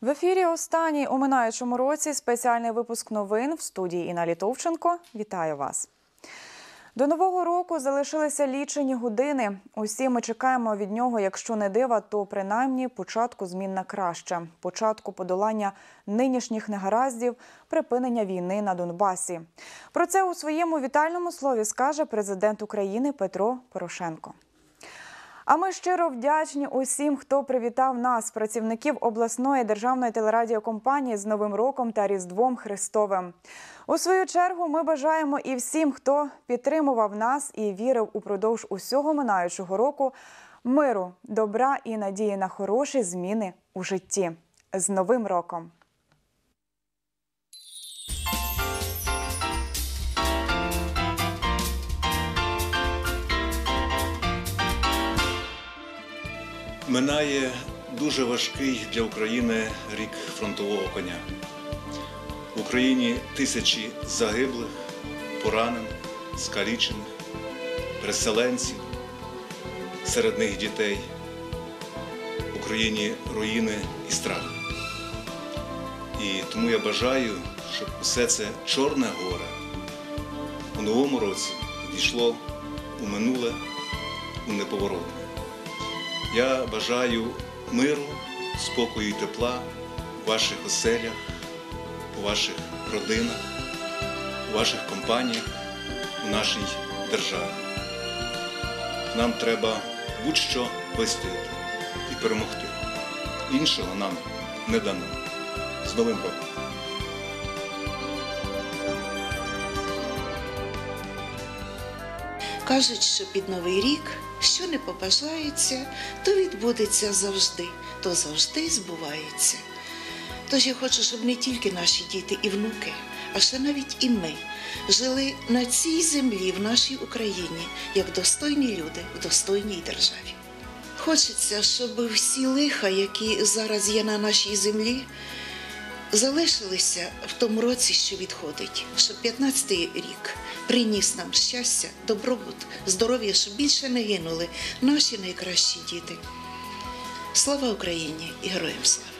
В ефірі останній у минаючому році спеціальний випуск новин в студії Інна Літовченко. Вітаю вас. До нового року залишилися лічені години. Усі ми чекаємо від нього, якщо не дива, то принаймні початку змін на краще, початку подолання нинішніх негараздів, припинення війни на Донбасі. Про це у своєму вітальному слові скаже президент України Петро Порошенко. А ми щиро вдячні усім, хто привітав нас, працівників обласної державної телерадіокомпанії з Новим роком та Різдвом Христовим. У свою чергу ми бажаємо і всім, хто підтримував нас і вірив упродовж усього минаючого року, миру, добра і надії на хороші зміни у житті. З Новим роком! Минає дуже важкий для України рік фронтового коня. В Україні тисячі загиблих, поранених, скалічених, переселенців, серед них дітей. В Україні руїни і страх. І тому я бажаю, щоб все це чорне горе у новому році дійшло у минуле, у неповоротне. Я бажаю миру, спокою і тепла у ваших оселях, у ваших родинах, у ваших компаніях, у нашій державі. Нам треба будь-що вистояти і перемогти. Іншого нам не дано. З Новим роком! Кажуть, що під новий рік, що не побажається, то відбудеться завжди, то завжди збувається. Тож я хочу, щоб не тільки наші діти і внуки, а ще навіть і ми жили на цій землі, в нашій Україні, як достойні люди в достойній державі. Хочеться, щоб всі лиха, які зараз є на нашій землі, залишилися в тому році, що відходить, щоб 15-й рік приніс нам щастя, добробут, здоров'я, щоб більше не гинули наші найкращі діти. Слава Україні і героям слава!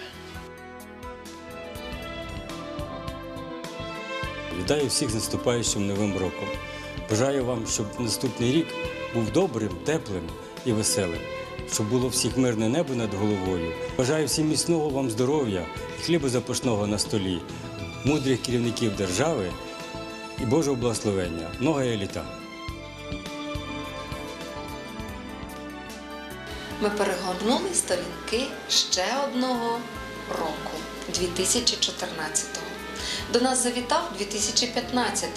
Вітаю всіх з наступаючим новим роком. Бажаю вам, щоб наступний рік був добрим, теплим і веселим, щоб було всіх мирне небо над головою. Бажаю всім міцного вам здоров'я, хліба запашного на столі, мудрих керівників держави і Божого благословення. Многое літа. Ми перегорнули сторінки ще одного року 2014-го. До нас завітав 2015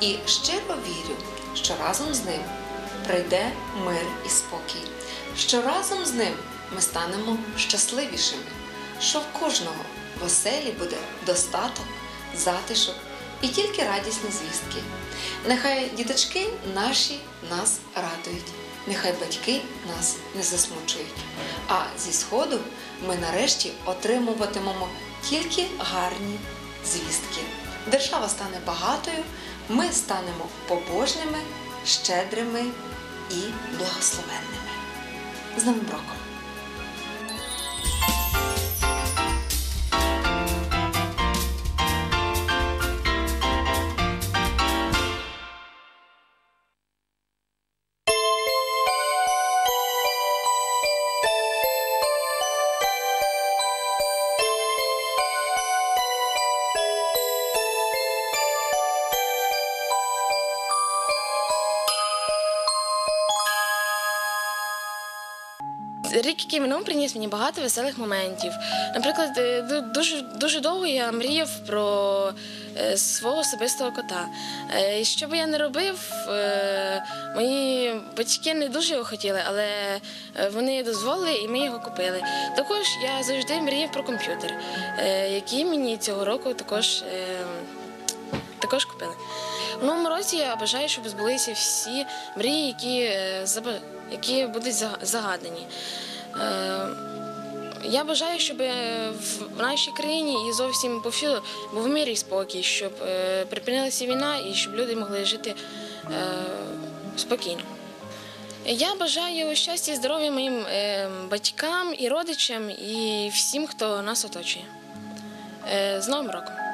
і щиро вірю, що разом з ним прийде мир і спокій, що разом з ним ми станемо щасливішими, що в кожного в оселі буде достаток, затишок і тільки радісні звістки. Нехай діточки наші нас радують, нехай батьки нас не засмучують. А зі сходу ми нарешті отримуватимемо тільки гарні звістки. Держава стане багатою, ми станемо побожними, щедрими і благословенними. З Новим роком! Рік, який минув, приніс мені багато веселих моментів. Наприклад, е, дуже дуже довго я мріяв про е, свого особистого кота. Е, і Що би я не робив, мої батьки не дуже його хотіли, але вони дозволили і ми його купили. Також я завжди мріяв про комп'ютер, який мені цього року також. також купили. У новому році я бажаю, щоб збулися всі мрії, які, які будуть загадані. Е, Я бажаю, щоб е, в нашій країні і зовсім повсюду був мир і спокій, щоб е, припинилася війна і щоб люди могли жити спокійно. Я бажаю щастя і здоров'я моїм батькам і родичам, і всім, хто нас оточує. З Новим роком!